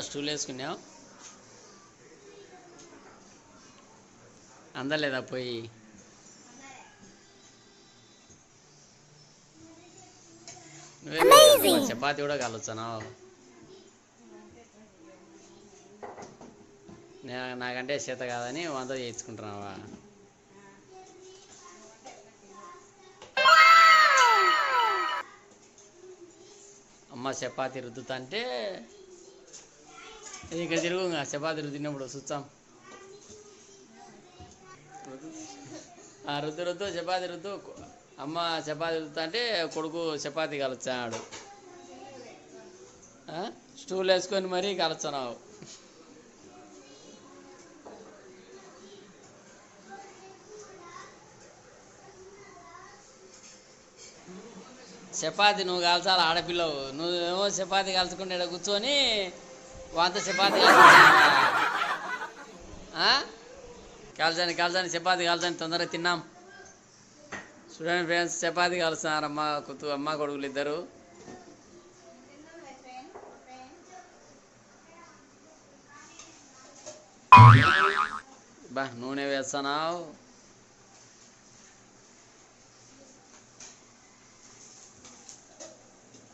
Stool వేసుకున్నావు? అందలేదా పోయి? నువ్వే చపాతి కూడా కలుస్తున్నావు నే- నాకంటే చేత కాదని వంద చేయించుకుంటున్నావా? అమ్మ చపాతి రుద్దుతా ఇక్కడ తిరుగు చపాతీలు తిన్నప్పుడు రుద్దినప్పుడు చూస్తాం ఆ రుద్దు రుద్దు చపాతి రుద్దు అమ్మ చపాతి రుద్దుతా అంటే కొడుకు చపాతి కలుచాడు స్టూల్ వేసుకొని మరీ కలుస్తున్నావు చపాతి నువ్వు కాల్చాలి ఆడపిల్లవు నువ్వేమో చపాతి కలుచుకుంటే ఈడ కూర్చొని వంద చపాతి. ఆ? కాల్చండి కాల్చండి చపాతి కాల్చండి తొందరగా తిన్నాం. చూడండి ఫ్రెండ్స్ చపాతి కాలుస్తున్నారు అమ్మ కుతు అమ్మ కొడుకులు ఇద్దరు. బా నూనె వేస్తున్నావు.